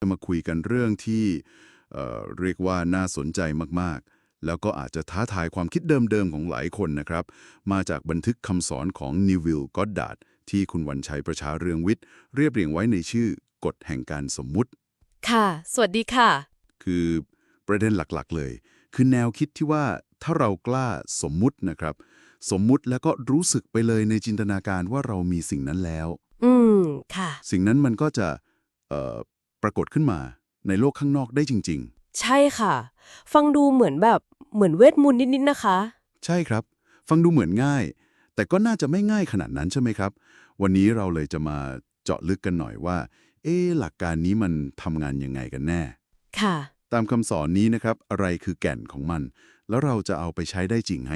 จะมาคุยกันเรื่องที่เอ่อเรียกว่าน่าสนใจมากๆ แล้วก็อาจจะท้าทายความคิดเดิมๆ ของหลายคนนะครับ มาจากบันทึกคำสอนของนิวิลก็อดดาร์ดที่คุณวันชัยประชาเรืองวิทย์ เรียบเรียงไว้ในชื่อกฎแห่งการสมมุติ ค่ะ สวัสดีค่ะ คือประเด็นหลักๆเลย คือแนวคิดที่ว่า ถ้าเรากล้าสมมุตินะครับ สมมุติแล้วก็รู้สึกไปเลยในจินตนาการว่าเรามีสิ่งนั้นแล้ว อืม ค่ะ สิ่งนั้นมันก็จะเอ่อปรากฏขึ้นมาในโลกข้างนอกได้จริงใช่ค่ะ ฟังดูเหมือนแบบเหมือนเวทมนต์นิดๆนะคะๆใช่ครับ ฟังดูเหมือนง่าย แต่ก็น่าจะไม่ง่ายขนาดนั้นใช่ไหมครับ วันนี้เราเลยจะมาเจาะลึกกันหน่อยว่า เอ๊ะหลักการนี้มันทำงานยังไงกันแน่ ค่ะ ตามคำสอนนี้นะครับ อะไรคือแก่นของมัน แล้วเราจะเอาไปใช้ได้จริงไหม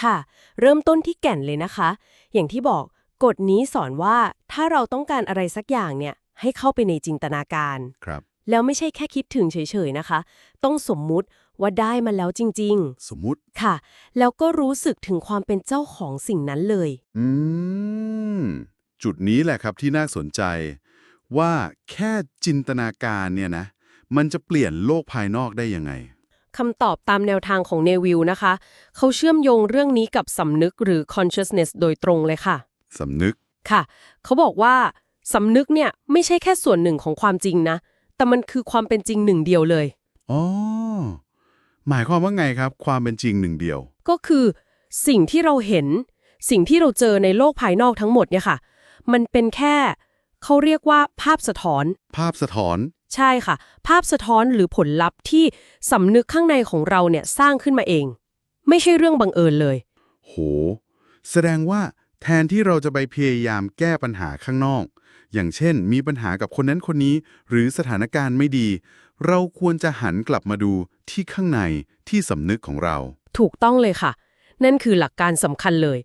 ค่ะ เริ่มต้นที่แก่นเลยนะคะ อย่างที่บอกกฎนี้สอนว่าถ้าเราต้องการอะไรสักอย่างเนี่ยให้เข้าไปในจินตนาการ ครับ แล้วไม่ใช่แค่คิดถึงเฉยๆนะคะ ต้องสมมุติว่าได้มาแล้วจริง สมมุติ ๆ ค่ะ แล้วก็รู้สึกถึงความเป็นเจ้าของสิ่งนั้นเลย อืม จุดนี้แหละครับที่น่าสนใจ ว่าแค่จินตนาการเนี่ยนะ มันจะเปลี่ยนโลกภายนอกได้ยังไง คำตอบตามแนวทางของเนวิลนะคะ เขาเชื่อมโยงเรื่องนี้กับสำนึกหรือ consciousness โดยตรงเลยค่ะสำนึกค่ะ เขาบอกว่าสำนึกเนี่ยไม่ใช่แค่ส่วนหนึ่งของความจริงนะ แต่มันคือความเป็นจริงหนึ่งเดียวเลยอ๋อหมายความว่าไงครับ ความเป็นจริงหนึ่งเดียว ก็คือสิ่งที่เราเห็น สิ่งที่เราเจอในโลกภายนอกทั้งหมดเนี่ยค่ะ มันเป็นแค่ เขาเรียกว่าภาพสะท้อน ภาพสะท้อน ใช่ค่ะ ภาพสะท้อนหรือผลลัพธ์ที่สำนึกข้างในของเราเนี่ยสร้างขึ้นมาเอง ไม่ใช่เรื่องบังเอิญเลย โห แสดงว่าแทนที่เราจะไปพยายามแก้ปัญหาข้างนอก อย่างเช่น มีปัญหากับคนนั้นคนนี้ หรือสถานการณ์ไม่ดี เราควรจะหันกลับมาดูที่ข้างในที่สำนึกของเรา ถูกต้องเลยค่ะ นั่นคือหลักการสำคัญเลย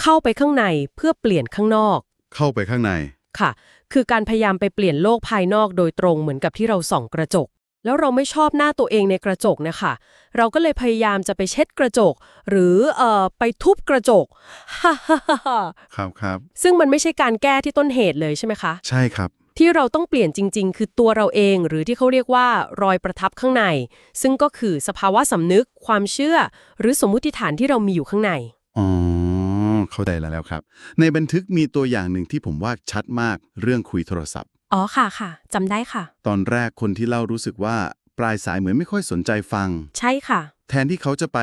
เข้าไปข้างในเพื่อเปลี่ยนข้างนอก เข้าไปข้างใน ค่ะ คือการพยายามไปเปลี่ยนโลกภายนอกโดยตรงเหมือนกับที่เราส่องกระจก แล้วเราไม่ชอบหน้าตัวเองในกระจกนะคะ เราก็เลยพยายามจะไปเช็ดกระจก หรือเอ่อไปทุบกระจกฮ่าฮ่าฮ่าฮ่าครับครับซึ่งมันไม่ใช่การแก้ที่ต้นเหตุเลยใช่ไหมคะ ใช่ครับ ที่เราต้องเปลี่ยนจริง ๆ คือตัวเราเอง หรือที่เขาเรียกว่ารอยประทับข้างใน ซึ่งก็คือสภาวะสำนึก ความเชื่อ หรือสมมุติฐานที่เรามีอยู่ข้างในอ๋อ เข้าใจแล้วแล้วครับ ในบันทึกมีตัวอย่างหนึ่งที่ผมว่าชัดมากเรื่องคุยโทรศัพท์ อ๋อค่ะค่ะจำได้ค่ะ ตอนแรกคนที่เล่ารู้สึกว่าปลายสายเหมือนไม่ค่อยสนใจฟัง ใช่ค่ะ แทนที่เขาจะไป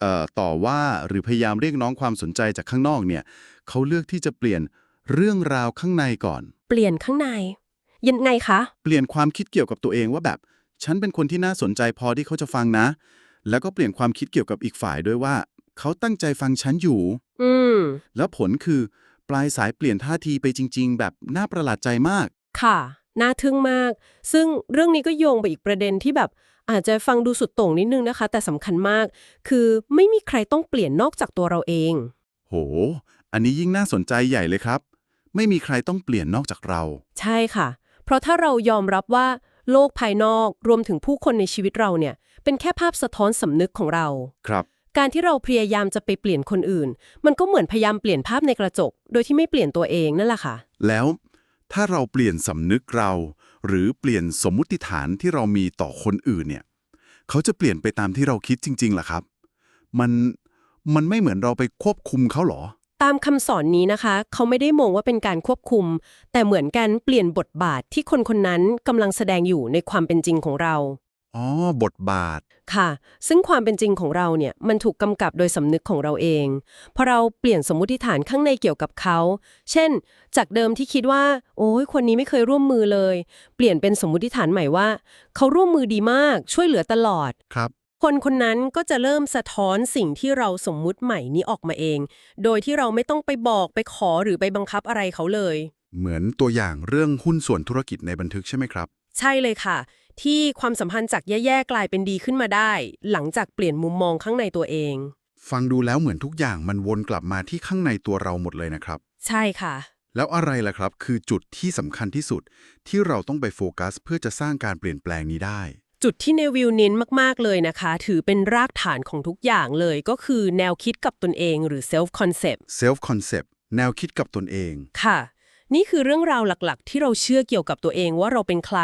เอ่อต่อว่าหรือพยายามเรียกน้องความสนใจจากข้างนอกเนี่ยเขาเลือกที่จะเปลี่ยนเรื่องราวข้างในก่อน เปลี่ยนข้างใน ยังไงคะ เปลี่ยนความคิดเกี่ยวกับตัวเองว่าแบบ ฉันเป็นคนที่น่าสนใจพอที่เขาจะฟังนะ แล้วก็เปลี่ยนความคิดเกี่ยวกับอีกฝ่ายด้วยว่า เขาตั้งใจฟังฉันอยู่ อืม แล้วผลคือ ปลายสายเปลี่ยนท่าทีไปจริง ๆ แบบน่าประหลาดใจมาก ค่ะ น่าทึ่งมาก ซึ่งเรื่องนี้ก็โยงไปอีกประเด็นที่แบบอาจจะฟังดูสุดโต่งนิดนึงนะคะ แต่สำคัญมาก คือไม่มีใครต้องเปลี่ยนนอกจากตัวเราเอง โห อันนี้ยิ่งน่าสนใจใหญ่เลยครับ ไม่มีใครต้องเปลี่ยนนอกจากเรา ใช่ค่ะ เพราะถ้าเรายอมรับว่าโลกภายนอกรวมถึงผู้คนในชีวิตเราเนี่ย เป็นแค่ภาพสะท้อนสำนึกของเรา ครับ การที่เราพยายามจะไปเปลี่ยนคนอื่น มันก็เหมือนพยายามเปลี่ยนภาพในกระจก โดยที่ไม่เปลี่ยนตัวเองนั่นแหละค่ะ แล้วถ้าเราเปลี่ยนสำนึกเรา หรือเปลี่ยนสมมุติฐานที่เรามีต่อคนอื่นเนี่ยเขาจะเปลี่ยนไปตามที่เราคิดจริงๆล่ะครับ มันมันไม่เหมือนเราไปควบคุมเขาเหรอ ตามคำสอนนี้นะคะ เขาไม่ได้มองว่าเป็นการควบคุม แต่เหมือนกันเปลี่ยนบทบาทที่คนคนนั้นกำลังแสดงอยู่ในความเป็นจริงของเรา อ๋อ บทบาท ค่ะ ซึ่งความเป็นจริงของเราเนี่ยมันถูกกำกับโดยสำนึกของเราเองพอเราเปลี่ยนสมมุติฐานข้างในเกี่ยวกับเขา เช่น จากเดิมที่คิดว่า โอ้ยคนนี้ไม่เคยร่วมมือเลย เปลี่ยนเป็นสมมุติฐานใหม่ว่า เขาร่วมมือดีมากช่วยเหลือตลอด ครับ คนคนนั้นก็จะเริ่มสะท้อนสิ่งที่เราสมมุติใหม่นี้ออกมาเอง โดยที่เราไม่ต้องไปบอกไปขอหรือไปบังคับอะไรเขาเลย เหมือนตัวอย่างเรื่องหุ้นส่วนธุรกิจในบันทึกใช่ไหมครับ ใช่เลยค่ะ ที่ความสัมพันธ์จากแย่ๆกลายเป็นดีขึ้นมาได้ หลังจากเปลี่ยนมุมมองข้างในตัวเอง ฟังดูแล้วเหมือนทุกอย่างมันวนกลับมาที่ข้างในตัวเราหมดเลยนะครับ ใช่ค่ะ แล้วอะไรล่ะครับ คือจุดที่สำคัญที่สุด ที่เราต้องไปโฟกัส เพื่อจะสร้างการเปลี่ยนแปลงนี้ได้ จุดที่เนวิลเน้นมากๆเลยนะคะ ถือเป็นรากฐานของทุกอย่างเลยก็คือแนวคิดกับตนเองหรือ self concept self concept แนวคิดกับตนเอง ค่ะ นี่คือเรื่องราวหลักๆ ที่เราเชื่อเกี่ยวกับตัวเองว่าเราเป็นใคร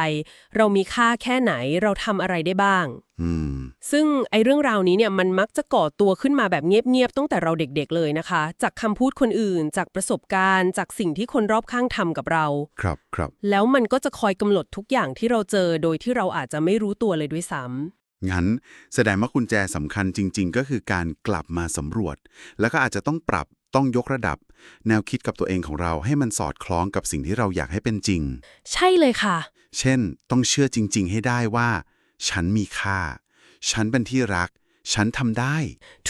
เรามีค่าแค่ไหนเราทำอะไรได้บ้างอืมซึ่งไอ้เรื่องราวนี้เนี่ยมันมักจะก่อตัวขึ้นมาแบบเงียบๆตั้งแต่เราเด็กๆเลยนะคะ จากคำพูดคนอื่น จากประสบการณ์ จากสิ่งที่คนรอบข้างทำกับเรา ครับครับ แล้วมันก็จะคอยกำหนดทุกอย่างที่เราเจอโดยที่เราอาจจะไม่รู้ตัวเลยด้วยซ้ำงั้นแสดงว่ากุญแจสำคัญจริง ๆ ก็คือการกลับมาสำรวจ แล้วก็อาจจะต้องปรับ ต้องยกระดับ แนวคิดกับตัวเองของเราให้มันสอดคล้องกับสิ่งที่เราอยากให้เป็นจริง ใช่เลยค่ะ เช่น ต้องเชื่อจริง ๆ ให้ได้ว่า ฉันมีค่า ฉันเป็นที่รัก ฉันทำได้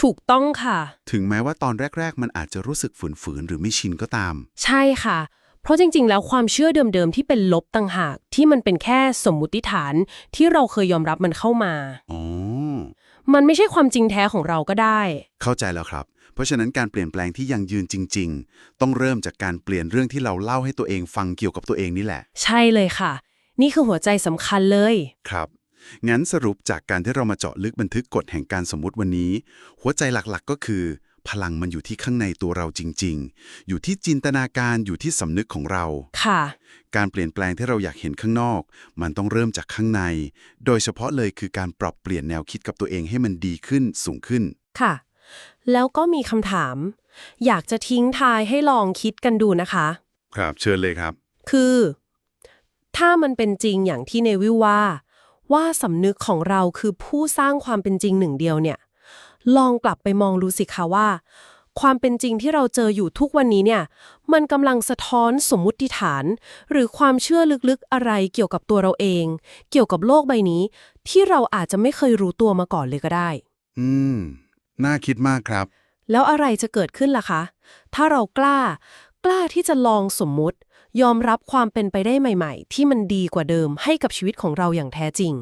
ถูกต้องค่ะ ถึงแม้ว่าตอนแรก ๆ มันอาจจะรู้สึกฝืนๆหรือไม่ชินก็ตาม ใช่ค่ะ เพราะจริง ๆ แล้วความเชื่อเดิม ๆ ที่เป็นลบต่างหาก ที่มันเป็นแค่สมมุติฐาน ที่เราเคยยอมรับมันเข้ามา อ๋อ มันไม่ใช่ความจริงแท้ของเราก็ได้ เข้าใจแล้วครับเพ ราะฉะนั้นการเปลี่ยนแปลงที่ยังยืนจริง ๆ ต้องเริ่มจากการเปลี่ยนเรื่องที่เราเล่าให้ตัวเองฟังเกี่ยวกับตัวเองนี่แหละ ใช่เลยค่ะ นี่คือหัวใจสำคัญเลย ครับ งั้นสรุปจากการที่เรามาเจาะลึกบันทึกกฎแห่งการสมมุติวันนี้ หัวใจหลักๆ ก็คือ พลังมันอยู่ที่ข้างในตัวเราจริง ๆ อยู่ที่จินตนาการอยู่ที่สำนึกของเรา ค่ะ การเปลี่ยนแปลงที่เราอยากเห็นข้างนอก มันต้องเริ่มจากข้างใน โดยเฉพาะเลยคือการปรับเปลี่ยนแนวคิดกับตัวเองให้มันดีขึ้นสูงขึ้น ค่ะ แล้วก็มีคำถาม อยากจะทิ้งทายให้ลองคิดกันดูนะคะ ครับเชิญเลยครับ คือ ถ้ามันเป็นจริงอย่างที่เนวิลว่า ว่าสำนึกของเราคือผู้สร้างความเป็นจริงหนึ่งเดียวเนี่ย ลองกลับไปมองดูสิคะว่า ความเป็นจริงที่เราเจออยู่ทุกวันนี้เนี่ย มันกำลังสะท้อนสมมุติฐาน หรือความเชื่อลึกๆอะไรเกี่ยวกับตัวเราเอง เกี่ยวกับโลกใบนี้ ที่เราอาจจะไม่เคยรู้ตัวมาก่อนเลยก็ได้ อืม น่าคิดมากครับ แล้วอะไรจะเกิดขึ้นล่ะคะ ถ้าเรากล้า กล้าที่จะลองสมมุติ ยอมรับความเป็นไปได้ใหม่ ๆ ที่มันดีกว่าเดิมให้กับชีวิตของเราอย่างแท้จริง